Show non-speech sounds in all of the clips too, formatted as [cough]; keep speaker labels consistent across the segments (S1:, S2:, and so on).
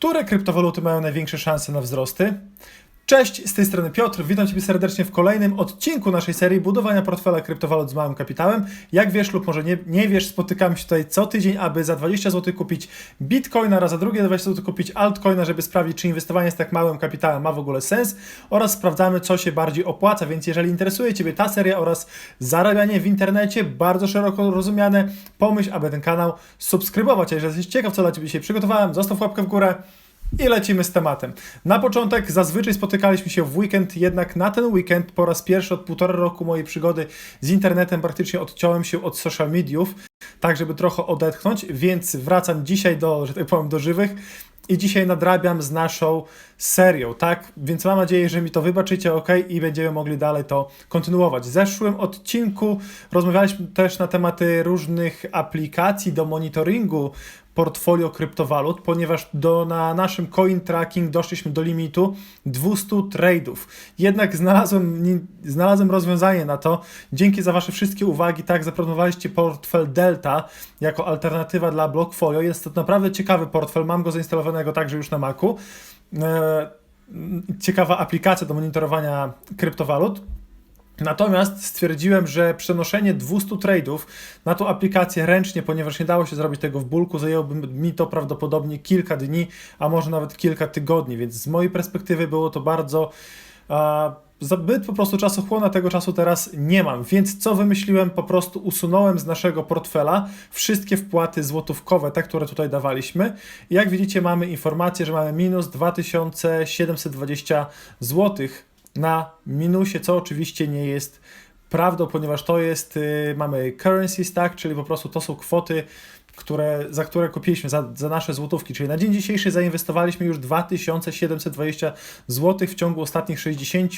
S1: które kryptowaluty mają największe szanse na wzrosty. Cześć, z tej strony Piotr, witam Ciebie serdecznie w kolejnym odcinku naszej serii budowania portfela kryptowalut z małym kapitałem. Jak wiesz lub może nie, nie wiesz, spotykamy się tutaj co tydzień, aby za 20 zł kupić bitcoina, a za drugie 20 zł kupić altcoina, żeby sprawdzić, czy inwestowanie z tak małym kapitałem ma w ogóle sens oraz sprawdzamy, co się bardziej opłaca, więc jeżeli interesuje Ciebie ta seria oraz zarabianie w internecie, bardzo szeroko rozumiane, pomyśl, aby ten kanał subskrybować. A jeżeli jesteś ciekaw, co dla Ciebie dzisiaj przygotowałem, zostaw łapkę w górę. I lecimy z tematem. Na początek zazwyczaj spotykaliśmy się w weekend, jednak na ten weekend po raz pierwszy od półtora roku mojej przygody z internetem praktycznie odciąłem się od social mediów, tak żeby trochę odetchnąć, więc wracam dzisiaj do, że tak powiem, do żywych i dzisiaj nadrabiam z naszą serią, tak? Więc mam nadzieję, że mi to wybaczycie, ok? I będziemy mogli dalej to kontynuować. W zeszłym odcinku rozmawialiśmy też na tematy różnych aplikacji do monitoringu portfolio kryptowalut, ponieważ do, na naszym coin tracking doszliśmy do limitu 200 trade'ów. Jednak znalazłem, znalazłem rozwiązanie na to. Dzięki za Wasze wszystkie uwagi. Tak, zaproponowaliście portfel Delta jako alternatywa dla Blockfolio. Jest to naprawdę ciekawy portfel. Mam go zainstalowanego także już na Macu. E, ciekawa aplikacja do monitorowania kryptowalut. Natomiast stwierdziłem, że przenoszenie 200 trade'ów na tą aplikację ręcznie, ponieważ nie dało się zrobić tego w bulku, zajęłoby mi to prawdopodobnie kilka dni, a może nawet kilka tygodni, więc z mojej perspektywy było to bardzo a, zbyt po prostu czasochłonna, tego czasu teraz nie mam. Więc co wymyśliłem? Po prostu usunąłem z naszego portfela wszystkie wpłaty złotówkowe, te, które tutaj dawaliśmy. Jak widzicie, mamy informację, że mamy minus 2720 złotych na minusie, co oczywiście nie jest prawdą, ponieważ to jest, y, mamy currency stack, czyli po prostu to są kwoty, które, za które kupiliśmy, za, za nasze złotówki, czyli na dzień dzisiejszy zainwestowaliśmy już 2720 zł w ciągu ostatnich 60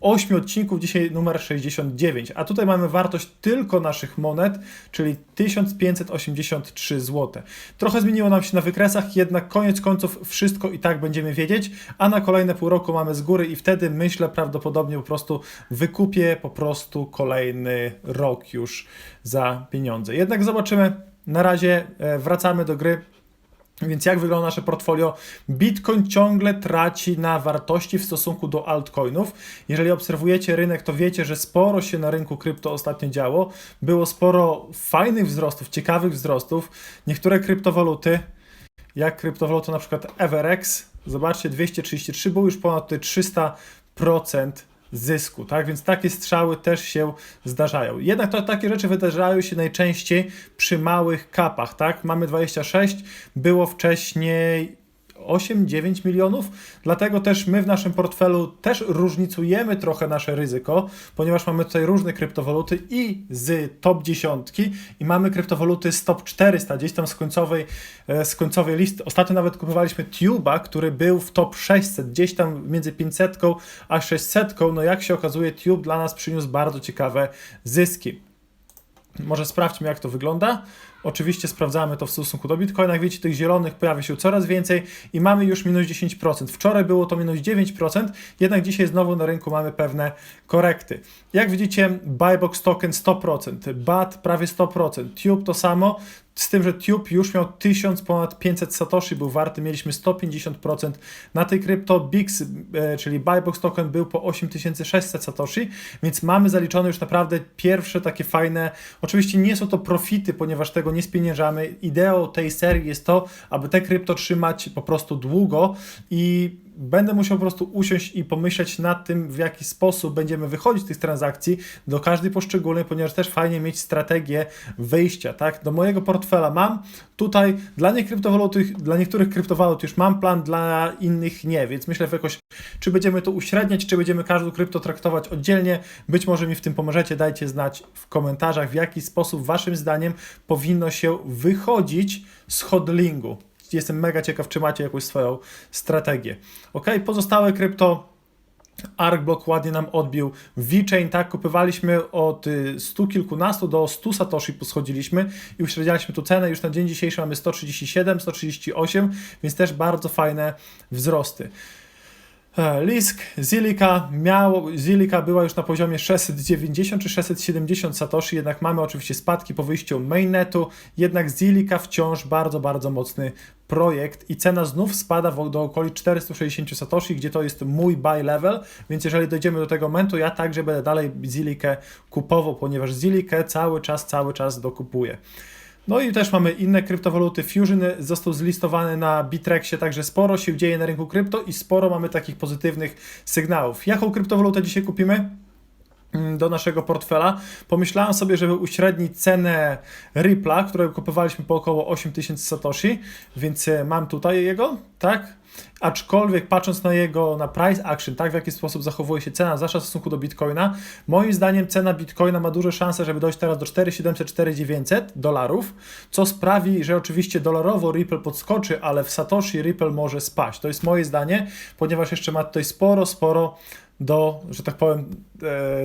S1: 8 odcinków, dzisiaj numer 69, a tutaj mamy wartość tylko naszych monet, czyli 1583 zł. Trochę zmieniło nam się na wykresach, jednak koniec końców wszystko i tak będziemy wiedzieć, a na kolejne pół roku mamy z góry i wtedy myślę prawdopodobnie po prostu wykupię po prostu kolejny rok już za pieniądze. Jednak zobaczymy, na razie e, wracamy do gry. Więc jak wygląda nasze portfolio? Bitcoin ciągle traci na wartości w stosunku do altcoinów. Jeżeli obserwujecie rynek, to wiecie, że sporo się na rynku krypto ostatnio działo. Było sporo fajnych wzrostów, ciekawych wzrostów. Niektóre kryptowaluty, jak kryptowaluta na przykład Everex, zobaczcie, 233 był już ponad 300% zysku, tak? Więc takie strzały też się zdarzają. Jednak to takie rzeczy wydarzają się najczęściej przy małych kapach, tak? Mamy 26, było wcześniej 8-9 milionów. Dlatego też my w naszym portfelu też różnicujemy trochę nasze ryzyko, ponieważ mamy tutaj różne kryptowaluty i z top 10 i mamy kryptowaluty z top 400, gdzieś tam z końcowej, e, z końcowej listy. Ostatnio nawet kupowaliśmy Tuba, który był w top 600, gdzieś tam między 500 a 600. No jak się okazuje, Tube dla nas przyniósł bardzo ciekawe zyski. Może sprawdźmy, jak to wygląda. Oczywiście sprawdzamy to w stosunku do Bitcoina. Jak widzicie, tych zielonych pojawia się coraz więcej i mamy już minus 10%. Wczoraj było to minus 9%, jednak dzisiaj znowu na rynku mamy pewne korekty. Jak widzicie, Buybox token 100%, BAT prawie 100%, Tube to samo, z tym, że Tube już miał 1000 ponad 500 satoshi był warty, mieliśmy 150% na tej krypto, BIX, e, czyli Buybox token był po 8600 satoshi, więc mamy zaliczone już naprawdę pierwsze takie fajne, oczywiście nie są to profity, ponieważ tego nie spieniężamy. Ideą tej serii jest to, aby te krypto trzymać po prostu długo i będę musiał po prostu usiąść i pomyśleć nad tym, w jaki sposób będziemy wychodzić z tych transakcji do każdej poszczególnej, ponieważ też fajnie mieć strategię wyjścia, tak? Do mojego portfela mam tutaj dla, nie dla niektórych kryptowalut już mam plan, dla innych nie, więc myślę jakoś, czy będziemy to uśredniać, czy będziemy każdą krypto traktować oddzielnie. Być może mi w tym pomożecie, dajcie znać w komentarzach, w jaki sposób waszym zdaniem powinno się wychodzić z hodlingu jestem mega ciekaw, czy macie jakąś swoją strategię. Ok, pozostałe krypto. ArcBlock ładnie nam odbił. VeChain, tak, kupywaliśmy od 100 y, kilkunastu do 100 satoshi poschodziliśmy i uśrednialiśmy tu cenę. Już na dzień dzisiejszy mamy 137, 138, więc też bardzo fajne wzrosty. E, Lisk, Zilika miało, Zilika była już na poziomie 690 czy 670 satoshi, jednak mamy oczywiście spadki po wyjściu mainnetu, jednak Zilika wciąż bardzo, bardzo mocny projekt i cena znów spada do okolic 460 satoshi, gdzie to jest mój buy level, więc jeżeli dojdziemy do tego momentu, ja także będę dalej Zilikę kupował, ponieważ Zilikę cały czas, cały czas dokupuję. No i też mamy inne kryptowaluty. Fusion został zlistowany na Bitrexie, także sporo się dzieje na rynku krypto i sporo mamy takich pozytywnych sygnałów. Jaką kryptowalutę dzisiaj kupimy? Mm, do naszego portfela. Pomyślałem sobie, żeby uśrednić cenę Ripple'a, którego kupowaliśmy po około 8000 satoshi, więc e, mam tutaj jego, tak? Aczkolwiek patrząc na jego, na price action, tak w jaki sposób zachowuje się cena, zwłaszcza w stosunku do Bitcoina, moim zdaniem cena Bitcoina ma duże szanse, żeby dojść teraz do 4700, 4900 dolarów, co sprawi, że oczywiście dolarowo Ripple podskoczy, ale w Satoshi Ripple może spaść. To jest moje zdanie, ponieważ jeszcze ma tutaj sporo, sporo do, że tak powiem,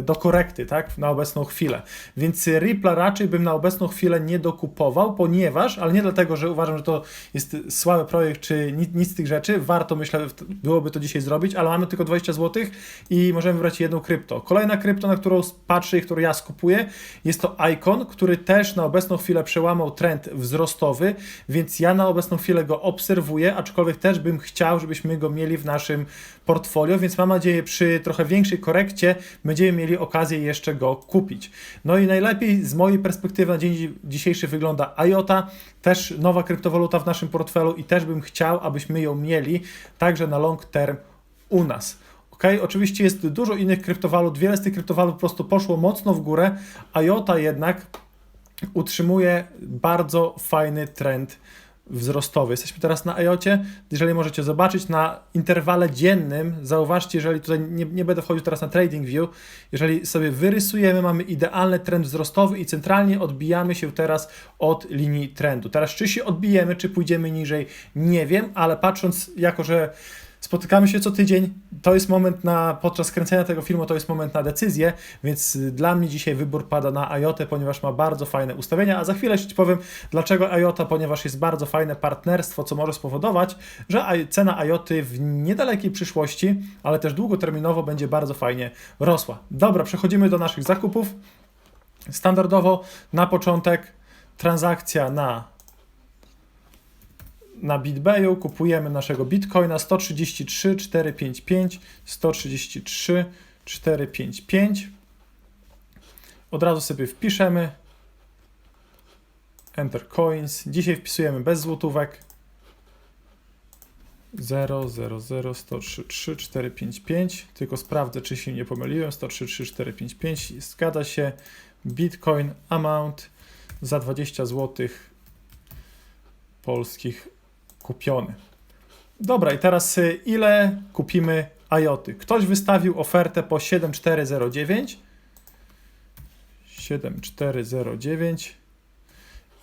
S1: do korekty, tak, na obecną chwilę. Więc Ripple raczej bym na obecną chwilę nie dokupował, ponieważ, ale nie dlatego, że uważam, że to jest słaby projekt, czy nic, nic z tych rzeczy, warto myślę, byłoby to dzisiaj zrobić, ale mamy tylko 20 zł i możemy wybrać jedną krypto. Kolejna krypto, na którą patrzę i którą ja skupuję, jest to Icon, który też na obecną chwilę przełamał trend wzrostowy, więc ja na obecną chwilę go obserwuję, aczkolwiek też bym chciał, żebyśmy go mieli w naszym portfolio, więc mam nadzieję przy trochę większej korekcie będziemy mieli okazję jeszcze go kupić. No i najlepiej z mojej perspektywy na dzień dzisiejszy wygląda IOTA, też nowa kryptowaluta w naszym portfelu i też bym chciał, abyśmy ją mieli także na long term u nas. Ok, oczywiście jest dużo innych kryptowalut, wiele z tych kryptowalut po prostu poszło mocno w górę, IOTA jednak utrzymuje bardzo fajny trend wzrostowy. Jesteśmy teraz na IOcie. Jeżeli możecie zobaczyć na interwale dziennym, zauważcie, jeżeli tutaj nie, nie będę wchodził teraz na Trading View, jeżeli sobie wyrysujemy, mamy idealny trend wzrostowy i centralnie odbijamy się teraz od linii trendu. Teraz czy się odbijemy, czy pójdziemy niżej, nie wiem, ale patrząc jako, że Spotykamy się co tydzień. To jest moment na, podczas kręcenia tego filmu, to jest moment na decyzję, więc dla mnie dzisiaj wybór pada na IOTA, ponieważ ma bardzo fajne ustawienia, a za chwilę Ci powiem, dlaczego IOTA, ponieważ jest bardzo fajne partnerstwo, co może spowodować, że cena IOTA w niedalekiej przyszłości, ale też długoterminowo będzie bardzo fajnie rosła. Dobra, przechodzimy do naszych zakupów. Standardowo na początek transakcja na na BitBayu kupujemy naszego Bitcoina 133 455 133 455 od razu sobie wpiszemy Enter Coins. Dzisiaj wpisujemy bez złotówek 0, 0, 0, 133, 455. Tylko sprawdzę, czy się nie pomyliłem. 133, 455. Zgadza się. Bitcoin amount za 20 zł polskich kupiony. Dobra, i teraz y, ile kupimy IOTy? Ktoś wystawił ofertę po 7409. 7409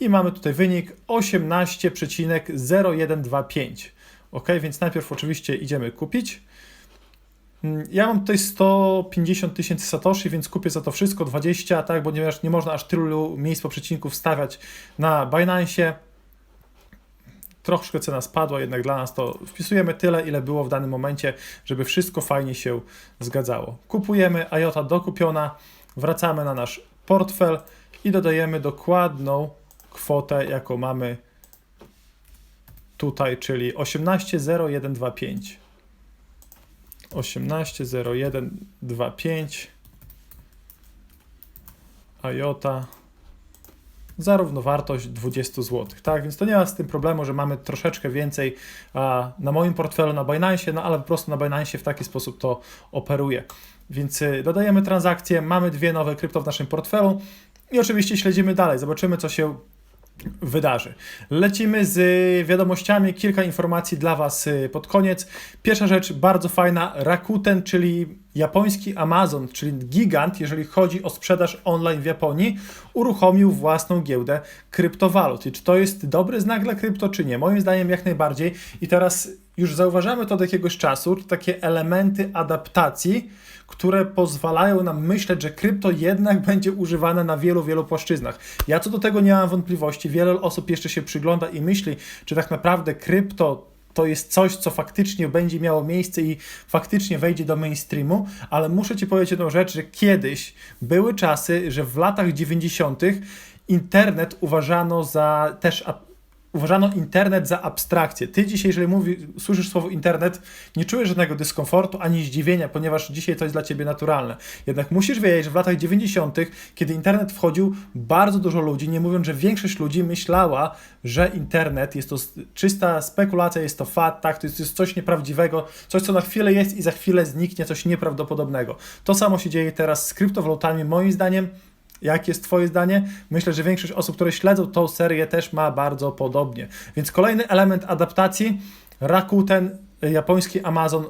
S1: i mamy tutaj wynik 18,0125. Ok, więc najpierw oczywiście idziemy kupić. Mm, ja mam tutaj 150 tysięcy satoshi, więc kupię za to wszystko 20, tak, ponieważ nie można aż tylu miejsc po przecinku wstawiać na Binance. Troszkę cena spadła, jednak dla nas to wpisujemy tyle, ile było w danym momencie, żeby wszystko fajnie się zgadzało. Kupujemy, IOTA dokupiona, wracamy na nasz portfel i dodajemy dokładną kwotę, jaką mamy tutaj, czyli 180125. 180125 IOTA za równowartość 20 zł. Tak, więc to nie ma z tym problemu, że mamy troszeczkę więcej na moim portfelu na Binance, no ale po prostu na Binance w taki sposób to operuje. Więc y, dodajemy transakcje, mamy dwie nowe krypto w naszym portfelu i oczywiście śledzimy dalej, zobaczymy co się wydarzy. Lecimy z wiadomościami, kilka informacji dla Was y, pod koniec. Pierwsza rzecz, bardzo fajna, Rakuten, czyli japoński Amazon, czyli gigant, jeżeli chodzi o sprzedaż online w Japonii, uruchomił własną giełdę kryptowalut. I czy to jest dobry znak dla krypto, czy nie? Moim zdaniem jak najbardziej. I teraz już zauważamy to od jakiegoś czasu, takie elementy adaptacji, które pozwalają nam myśleć, że krypto jednak [laughs] będzie używane na wielu, wielu płaszczyznach. Ja co do tego nie mam wątpliwości. Wiele osób jeszcze się przygląda i myśli, czy tak naprawdę krypto to jest coś, co faktycznie będzie miało miejsce i faktycznie wejdzie do mainstreamu, ale muszę Ci powiedzieć jedną rzecz, że kiedyś były czasy, że w latach 90. internet uważano za też uważano internet za abstrakcję. Ty dzisiaj, jeżeli mówi, słyszysz słowo internet, nie czujesz żadnego dyskomfortu ani zdziwienia, ponieważ dzisiaj to jest dla ciebie naturalne. Jednak musisz wiedzieć, że w latach 90., kiedy internet wchodził, bardzo dużo ludzi, nie mówiąc, że większość ludzi myślała, że internet jest to czysta spekulacja, jest to fat, tak, to jest, jest coś nieprawdziwego, coś, co na chwilę jest i za chwilę zniknie, coś nieprawdopodobnego. To samo się dzieje teraz z kryptowalutami, moim zdaniem. Jakie jest Twoje zdanie? Myślę, że większość osób, które śledzą tą serię, też ma bardzo podobnie. Więc kolejny element adaptacji: Rakuten, japoński Amazon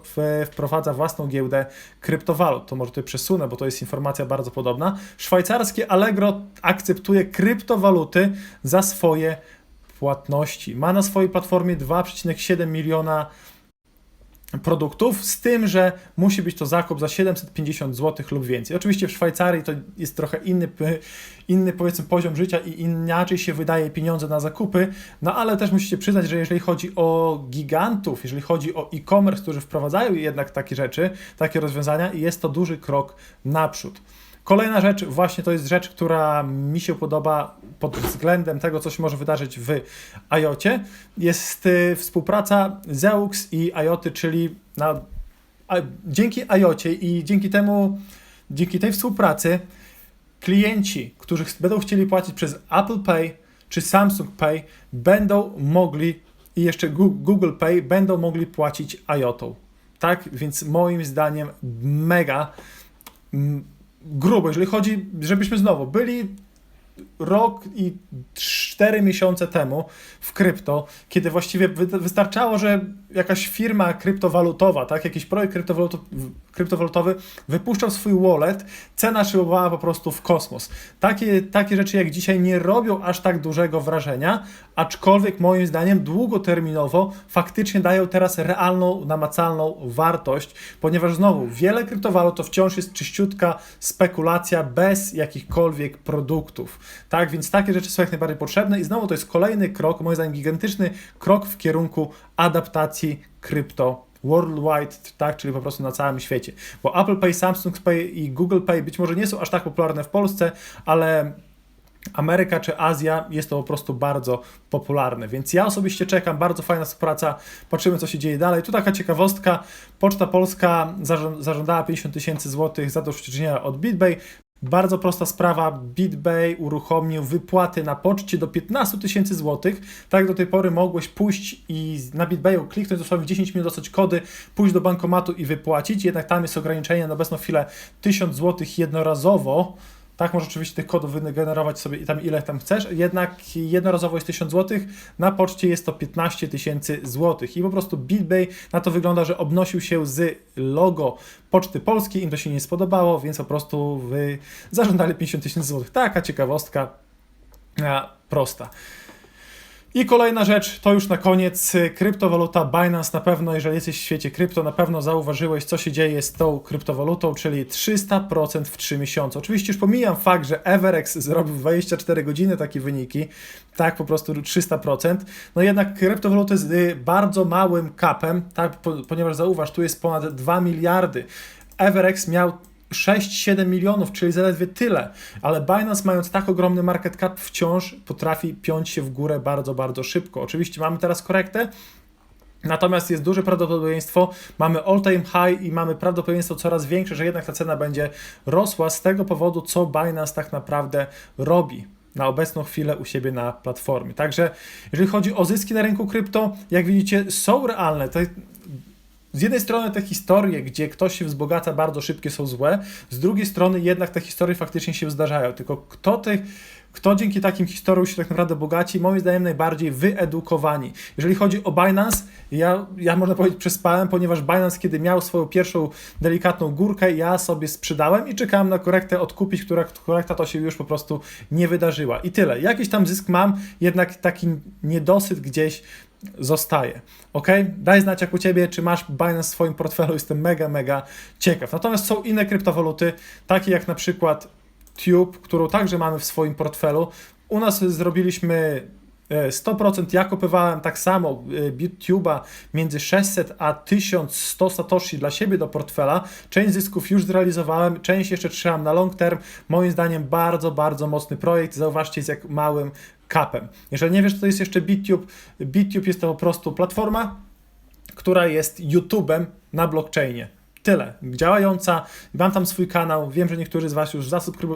S1: wprowadza własną giełdę kryptowalut. To może tutaj przesunę, bo to jest informacja bardzo podobna. Szwajcarskie Allegro akceptuje kryptowaluty za swoje płatności. Ma na swojej platformie 2,7 miliona produktów, z tym, że musi być to zakup za 750 zł lub więcej. Oczywiście w Szwajcarii to jest trochę inny, inny powiedzmy poziom życia i inaczej się wydaje pieniądze na zakupy, no ale też musicie przyznać, że jeżeli chodzi o gigantów, jeżeli chodzi o e-commerce, którzy wprowadzają jednak takie rzeczy, takie rozwiązania, jest to duży krok naprzód. Kolejna rzecz, właśnie to jest rzecz, która mi się podoba pod względem tego, co się może wydarzyć w IoTie, jest y, współpraca Zeux i IoT, czyli na, a, dzięki IoTie i dzięki temu, dzięki tej współpracy klienci, którzy będą chcieli płacić przez Apple Pay czy Samsung Pay, będą mogli i jeszcze Google Pay będą mogli płacić IOTą. Tak, więc moim zdaniem mega grubo, jeżeli chodzi, żebyśmy znowu byli rok i cztery miesiące temu w krypto, kiedy właściwie wy- wystarczało, że jakaś firma kryptowalutowa, tak, jakiś projekt kryptowaluto- kryptowalutowy wypuszczał swój wallet, cena szybowała po prostu w kosmos. Takie, takie rzeczy jak dzisiaj nie robią aż tak dużego wrażenia, aczkolwiek moim zdaniem długoterminowo faktycznie dają teraz realną, namacalną wartość, ponieważ znowu wiele kryptowalut to wciąż jest czyściutka spekulacja bez jakichkolwiek produktów. Tak, więc takie rzeczy są jak najbardziej potrzebne i znowu to jest kolejny krok, moim zdaniem gigantyczny krok w kierunku adaptacji krypto worldwide, tak, czyli po prostu na całym świecie. Bo Apple Pay, Samsung Pay i Google Pay być może nie są aż tak popularne w Polsce, ale Ameryka czy Azja jest to po prostu bardzo popularne, więc ja osobiście czekam, bardzo fajna współpraca, patrzymy co się dzieje dalej. Tu taka ciekawostka, Poczta Polska zażą- zażądała 50 tysięcy złotych za doświadczenia od BitBay, bardzo prosta sprawa, BitBay uruchomił wypłaty na poczcie do 15 tysięcy złotych. Tak do tej pory mogłeś pójść i na BitBayu kliknąć dosłownie w 10 minut, dostać kody, pójść do bankomatu i wypłacić, jednak tam jest ograniczenie na obecną chwilę 1000 złotych jednorazowo. Tak, możesz oczywiście tych kodów wygenerować sobie i tam ile tam chcesz, jednak jednorazowo jest 1000 zł, na poczcie jest to 15 tysięcy złotych i po prostu BitBay na to wygląda, że obnosił się z logo Poczty Polskiej, im to się nie spodobało, więc po prostu wy zażądali 50 tysięcy złotych. Taka ciekawostka prosta. I kolejna rzecz, to już na koniec, y, kryptowaluta Binance. Na pewno, jeżeli jesteś w świecie krypto, na pewno zauważyłeś, co się dzieje z tą kryptowalutą, czyli 300% w 3 miesiące. Oczywiście już pomijam fakt, że Everex zrobił w 24 godziny takie wyniki, tak po prostu 300%. No jednak kryptowaluty z y, bardzo małym kapem, tak, po, ponieważ zauważ, tu jest ponad 2 miliardy. Everex miał 6-7 milionów, czyli zaledwie tyle, ale Binance mając tak ogromny market cap wciąż potrafi piąć się w górę bardzo, bardzo szybko. Oczywiście mamy teraz korektę, Natomiast jest duże prawdopodobieństwo, mamy all-time high i mamy prawdopodobieństwo coraz większe, że jednak ta cena będzie rosła z tego powodu, co Binance tak naprawdę robi na obecną chwilę u siebie na platformie. Także jeżeli chodzi o zyski na rynku krypto, jak widzicie, są realne. To z jednej strony te historie, gdzie ktoś się wzbogaca bardzo szybkie są złe, z drugiej strony jednak te historie faktycznie się zdarzają. Tylko kto tych, kto dzięki takim historiom się tak naprawdę bogaci, moim zdaniem najbardziej wyedukowani. Jeżeli chodzi o Binance, ja, ja można powiedzieć przespałem, ponieważ Binance, kiedy miał swoją pierwszą delikatną górkę, ja sobie sprzedałem i czekałem na korektę odkupić, która korekta to się już po prostu nie wydarzyła. I tyle. Jakiś tam zysk mam, jednak taki niedosyt gdzieś zostaje. Ok? Daj znać jak u Ciebie, czy masz Binance w swoim portfelu, jestem mega, mega ciekaw. Natomiast są inne kryptowaluty, takie jak na przykład Tube, którą także mamy w swoim portfelu. U nas zrobiliśmy E, 100% ja kupowałem tak samo e, BitTube'a między 600 a 1100 satoshi dla siebie do portfela. Część zysków już zrealizowałem, część jeszcze trzymam na long term. Moim zdaniem bardzo, bardzo mocny projekt. Zauważcie z jak małym kapem. Jeżeli nie wiesz, co to jest jeszcze BitTube, BitTube jest to po prostu platforma, która jest YouTube'em na blockchainie. Tyle. Działająca, mam tam swój kanał. Wiem, że niektórzy z Was już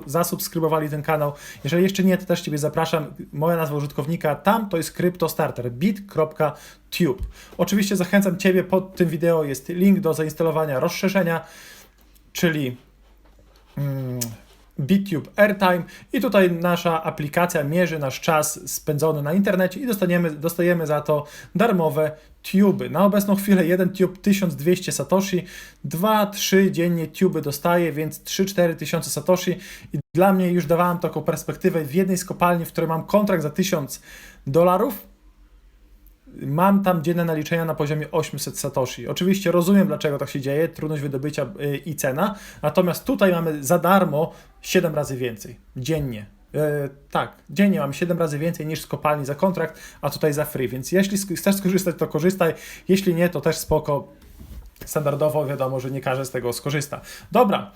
S1: zasubskrybowali ten kanał. Jeżeli jeszcze nie, to też Ciebie zapraszam. Moja nazwa użytkownika tam to jest CryptoStarter bit.tube. Oczywiście zachęcam Ciebie, pod tym wideo jest link do zainstalowania rozszerzenia, czyli mm, BitTube Airtime. I tutaj nasza aplikacja mierzy nasz czas spędzony na internecie i dostaniemy, dostajemy za to darmowe tuby. Na obecną chwilę jeden tube 1200 satoshi, 2-3 dziennie tuby dostaję, więc 3-4 tysiące satoshi. I dla mnie już dawałem taką perspektywę w jednej z kopalni, w której mam kontrakt za 1000 dolarów, mam tam dzienne naliczenia na poziomie 800 satoshi. Oczywiście rozumiem, dlaczego tak się dzieje, trudność wydobycia y, i cena, natomiast tutaj mamy za darmo 7 razy więcej dziennie. E, tak, dziennie mamy 7 razy więcej niż z kopalni za kontrakt, a tutaj za free, więc jeśli chcesz skorzystać, to korzystaj, jeśli nie, to też spoko. Standardowo wiadomo, że nie każdy z tego skorzysta. Dobra,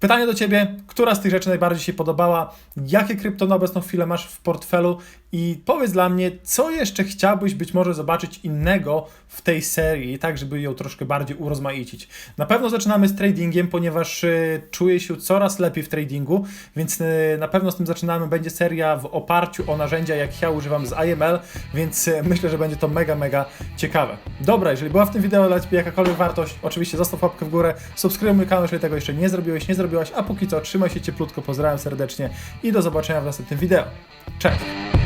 S1: Pytanie do Ciebie, która z tych rzeczy najbardziej się podobała? Jakie krypto na obecną chwilę masz w portfelu? I powiedz dla mnie, co jeszcze chciałbyś być może zobaczyć innego w tej serii, tak żeby ją troszkę bardziej urozmaicić. Na pewno zaczynamy z tradingiem, ponieważ y, czuję się coraz lepiej w tradingu, więc y, na pewno z tym zaczynamy. Będzie seria w oparciu o narzędzia, jak ja używam z IML, więc y, myślę, że będzie to mega, mega ciekawe. Dobra, jeżeli była w tym wideo dla Ciebie jakakolwiek wartość, oczywiście zostaw łapkę w górę, subskrybuj mój kanał, jeżeli tego jeszcze nie zrobiłeś, nie a póki co trzymaj się cieplutko, pozdrawiam serdecznie i do zobaczenia w następnym wideo. Cześć!